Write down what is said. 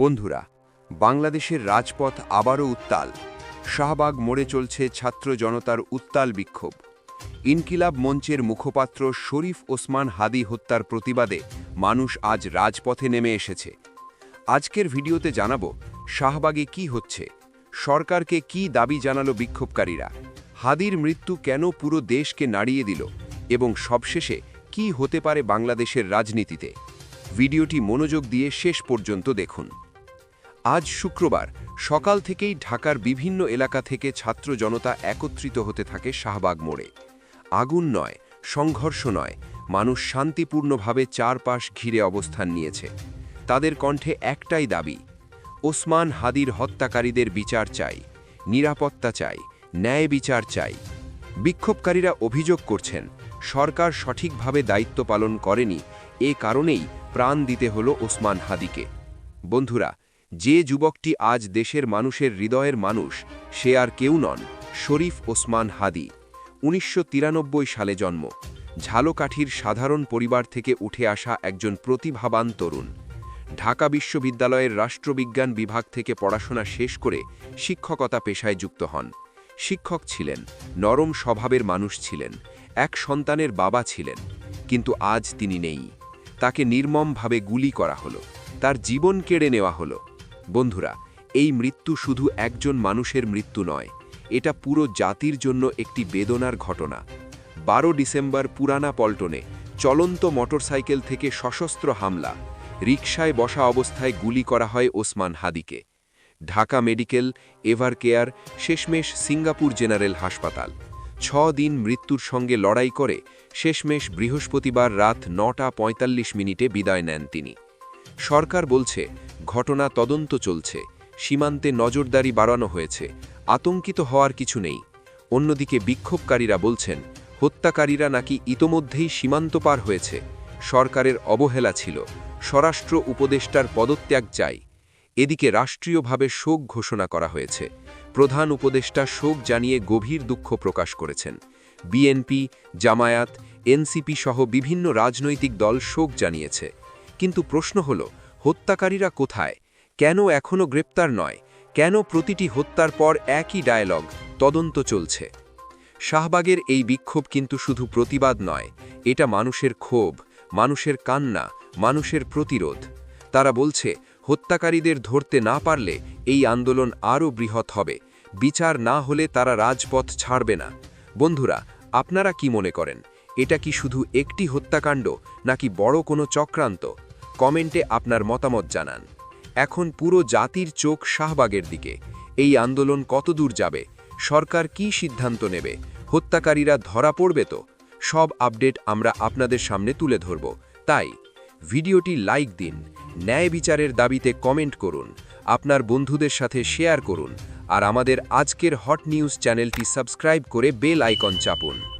বন্ধুরা, বাংলাদেশের রাজপথ আবারও উত্তাল। শাহবাগ মোড়ে চলছে ছাত্র জনতার উত্তাল বিক্ষোভ। ইনকিলাব মঞ্চের মুখপাত্র শরীফ ওসমান হাদি হত্যার প্রতিবাদে মানুষ আজ রাজপথে নেমে এসেছে। আজকের ভিডিওতে জানাব শাহবাগে কি হচ্ছে, সরকারকে কি দাবি জানালো বিক্ষোভকারীরা, হাদির মৃত্যু কেন পুরো দেশকে নাড়িয়ে দিল এবং সবশেষে কি হতে পারে বাংলাদেশের রাজনীতিতে। ভিডিওটি মনোযোগ দিয়ে শেষ পর্যন্ত দেখুন। আজ শুক্রবার সকাল থেকেই ঢাকার বিভিন্ন এলাকা থেকে ছাত্র জনতা একত্রিত হতে থাকে শাহবাগ মোড়ে। আগুন নয়, সংঘর্ষ নয়, মানুষ শান্তিপূর্ণভাবে চারপাশ ঘিরে অবস্থান নিয়েছে। তাদের কণ্ঠে একটাই দাবি, ওসমান হাদির হত্যাকারীদের বিচার চাই, নিরাপত্তা চাই, ন্যায় বিচার চাই। বিক্ষোভকারীরা অভিযোগ করছেন, সরকার সঠিকভাবে দায়িত্ব পালন করেনি, এ কারণেই প্রাণ দিতে হল ওসমান হাদিকে। বন্ধুরা যে যুবকটি আজ দেশের মানুষের হৃদয়ের মানুষ, সে আর কেউ নন, শরীফ ওসমান হাদি। উনিশশো তিরানব্বই সালে জন্ম। ঝালকাঠির সাধারণ পরিবার থেকে উঠে আসা একজন প্রতিভাবান তরুণ। ঢাকা বিশ্ববিদ্যালয়ের রাষ্ট্রবিজ্ঞান বিভাগ থেকে পড়াশোনা শেষ করে শিক্ষকতা পেশায় যুক্ত হন। শিক্ষক ছিলেন, নরম স্বভাবের মানুষ ছিলেন, এক সন্তানের বাবা ছিলেন, কিন্তু আজ তিনি নেই। তাকে নির্মমভাবে গুলি করা হলো, তার জীবন কেড়ে নেওয়া হলো। বন্ধুরা, এই মৃত্যু শুধু একজন মানুষের মৃত্যু নয়, এটা পুরো জাতির জন্য একটি বেদনার ঘটনা। বারো ডিসেম্বর পুরানা পল্টনে চলন্ত মোটরসাইকেল থেকে সশস্ত্র হামলা, রিকশায় বসা অবস্থায় গুলি করা হয় ওসমান হাদিকে। ঢাকা মেডিকেল এভার কেয়ার শেষমেশ সিঙ্গাপুর জেনারেল হাসপাতাল। ছ দিন মৃত্যুর সঙ্গে লড়াই করে শেষমেশ বৃহস্পতিবার রাত নটা পঁয়তাল্লিশ মিনিটে বিদায় নেন তিনি। সরকার বলছে, ঘটনা তদন্ত চলছে, সীমান্তে নজরদারি বাড়ানো হয়েছে, আতঙ্কিত হওয়ার কিছু নেই। অন্যদিকে বিক্ষোভকারীরা বলছেন, হত্যাকারীরা নাকি ইতোমধ্যেই সীমান্ত পার হয়েছে, সরকারের অবহেলা ছিল, স্বরাষ্ট্র উপদেষ্টার পদত্যাগ চাই। এদিকে রাষ্ট্রীয়ভাবে শোক ঘোষণা করা হয়েছে, প্রধান উপদেষ্টা শোক জানিয়ে গভীর দুঃখ প্রকাশ করেছেন। বিএনপি, জামায়াত, এনসিপি সহ বিভিন্ন রাজনৈতিক দল শোক জানিয়েছে। কিন্তু প্রশ্ন হল, হত্যাকারীরা কোথায়? কেন এখনও গ্রেপ্তার নয়? কেন প্রতিটি হত্যার পর একই ডায়ালগ তদন্ত চলছে? শাহবাগের এই বিক্ষোভ কিন্তু শুধু প্রতিবাদ নয়, এটা মানুষের ক্ষোভ, মানুষের কান্না, মানুষের প্রতিরোধ। তারা বলছে, হত্যাকারীদের ধরতে না পারলে এই আন্দোলন আরও বৃহৎ হবে, বিচার না হলে তারা রাজপথ ছাড়বে না। বন্ধুরা, আপনারা কি মনে করেন? এটা কি শুধু একটি হত্যাকাণ্ড, নাকি বড় কোনো চক্রান্ত? কমেন্টে আপনার মতামত জানান। এখন পুরো জাতির চোখ শাহবাগের দিকে। এই আন্দোলন কতদূর যাবে? সরকার কি সিদ্ধান্ত নেবে? হত্যাকারীরা ধরা পড়বে তো? সব আপডেট আমরা আপনাদের সামনে তুলে ধরব। তাই, ভিডিওটি লাইক দিন, ন্যায় বিচারের দাবিতে কমেন্ট করুন, আপনার বন্ধুদের সাথে শেয়ার করুন, আর আমাদের আজকের হট নিউজ চ্যানেলটি সাবস্ক্রাইব করে বেল আইকন চাপুন।